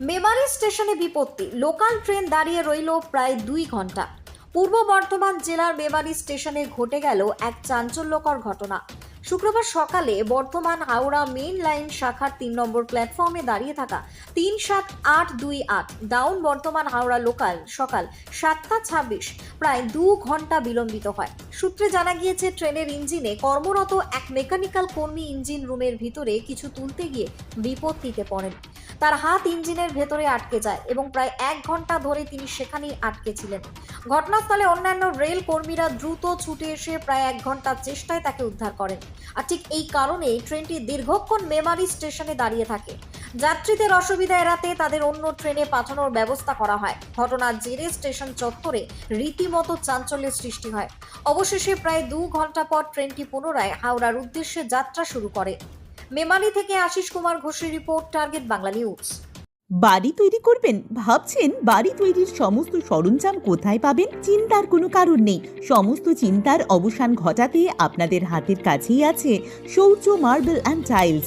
মেমারি স্টেশনে বিপত্তি। Local train দাঁড়িয়ে রইল প্রায় দুই ঘণ্টা। পূর্ব বর্ধমান জেলার মেমারি স্টেশনে ঘটে গেল এক চাঞ্চল্যকর ঘটনা। শুক্রবার সকালে বর্ধমান হাওড়া মেইন লাইন শাখার তিন নম্বর প্ল্যাটফর্মে দাঁড়িয়ে থাকা তিন সাত আট দুই আট ডাউন বর্ধমান হাওড়া লোকাল সকাল সাতটা ছাব্বিশ প্রায় দু ঘণ্টা বিলম্বিত হয়। সূত্রে জানা গিয়েছে, ট্রেনের ইঞ্জিনে কর্মরত এক মেকানিক্যাল কর্মী ইঞ্জিন রুমের ভিতরে কিছু তুলতে গিয়ে বিপত্তিতে পড়েন। তার হাত ইঞ্জিনের ভেতরে আটকে যায় এবং প্রায় এক ঘণ্টা ধরে তিনি সেখানেই আটকে ছিলেন। ঘটনাস্থলে অন্যান্য রেল কর্মীরা দ্রুত ছুটে এসে প্রায় এক ঘণ্টার চেষ্টায় তাকে উদ্ধার করেন। আর ঠিক এই কারণেই ট্রেনটি দীর্ঘক্ষণ মেমারি স্টেশনে দাঁড়িয়ে থাকে। যাত্রীদের অসুবিধা এড়াতে তাদের অন্য ট্রেনে পাঠানোর ব্যবস্থা করা হয়। ঘটনার জেরে স্টেশন চত্বরে রীতিমতো চাঞ্চল্যের সৃষ্টি হয়। অবশেষে প্রায় দু ঘণ্টা পর ট্রেনটি পুনরায় হাওড়ার উদ্দেশ্যে যাত্রা শুরু করে। মেমারি থেকে আশিস কুমার ঘোষের রিপোর্ট, টার্গেট বাংলা নিউজ। বাড়ি তৈরি করবেন? ভাবছেন বাড়ি তৈরির সমস্ত সরঞ্জাম কোথায় পাবেন? চিন্তার কোনো কারণ নেই। সমস্ত চিন্তার অবসান ঘটাতে আপনাদের হাতের কাছেই আছে শৌচ, মার্বেল অ্যান্ড টাইলস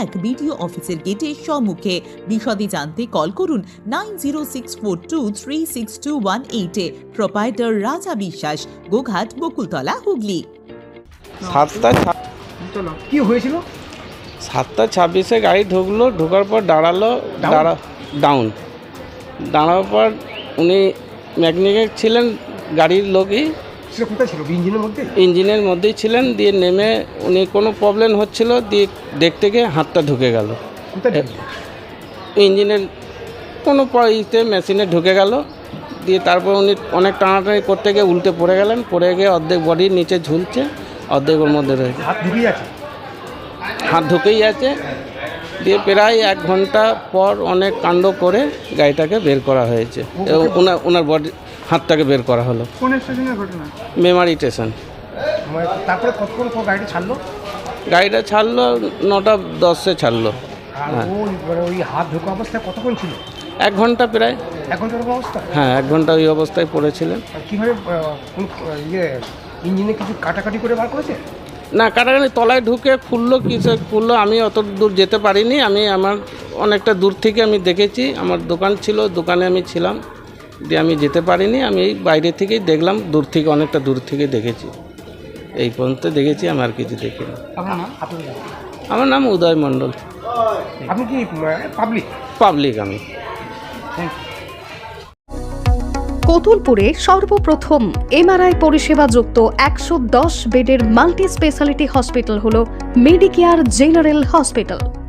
এক বিডিও অফিসের গেটের সম্মুখে। বিশদে জানতে কল করুন nine zero six four two three six two one এইটে প্রোপাইটার রাজা বিশ্বাস গোঘাট বকুলতলা হুগলি। সাতটা কি হয়েছিল? সাতটা ছাব্বিশে গাড়ি ঢুকলো ঢোকার পর দাঁড়াল দাঁড়া ডাউন দাঁড়ানোর পর উনি মেকানিক ছিলেন গাড়ির লোকই সেটা কোথায় ছিল? ইঞ্জিনের মধ্যে? ইঞ্জিনের মধ্যেই ছিলেন দিয়ে নেমে উনি কোনো প্রবলেম হচ্ছিল দিয়ে দেখতে গিয়ে হাতটা ঢুকে গেল। কোথায় ইঞ্জিনের কোনো প- ইতে মেশিনে ঢুকে গেল দিয়ে তারপর উনি অনেক টানাটানি করতে গিয়ে উল্টে পড়ে গেলেন পড়ে গিয়ে অর্ধেক বডির নিচে ঝুলছে অর্ধেক ওর মধ্যে রয়েছে হাত আছে? হাত ঢুকেই আছে দিয়ে প্রায় এক ঘণ্টা পর অনেক কাণ্ড করে গাড়িটাকে বের করা হয়েছে। এবং ওনার ওনার বডি হাতটাকে বের করা হলো। কোন স্টেশনের ঘটনা? মেমারি স্টেশন। তারপরে কতক্ষণ পর গাড়িটা ছাড়লো? গাড়িটা ছাড়লো নটা দশে ছাড়লো। হ্যাঁ। মানে ওই হাত ঢোকা অবস্থায় কতক্ষণ ছিল? এক ঘণ্টা প্রায়। এখন তোর অবস্থা? হ্যাঁ এক ঘণ্টা ওই অবস্থায় পড়েছিলেন। কীভাবে ইয়ে ইঞ্জিনে কিছু কাটাকাটি করে বার করেছে? না কাটাকাটি তলায় ঢুকে খুললো কিসে খুললো আমি অত দূর যেতে পারিনি। আমি আমার অনেকটা দূর থেকে আমি দেখেছি আমার দোকান ছিল দোকানে আমি ছিলাম। দিয়ে আমি যেতে পারিনি আমি এই বাইরে থেকেই দেখলাম দূর থেকে অনেকটা দূর থেকে দেখেছি। এই পর্যন্ত দেখেছি আমি আর কিছু দেখিনি। আমার নাম উদয় মণ্ডল। আপনি কি পাবলিক পাবলিক আমি। কতুলপুরে সর্বপ্রথম এমআরআই পরিষেবা যুক্ত একশো দশ বেডের মাল্টি স্পেশালিটি হসপিটাল হল মেডিকেয়ার জেনারেল হসপিটাল।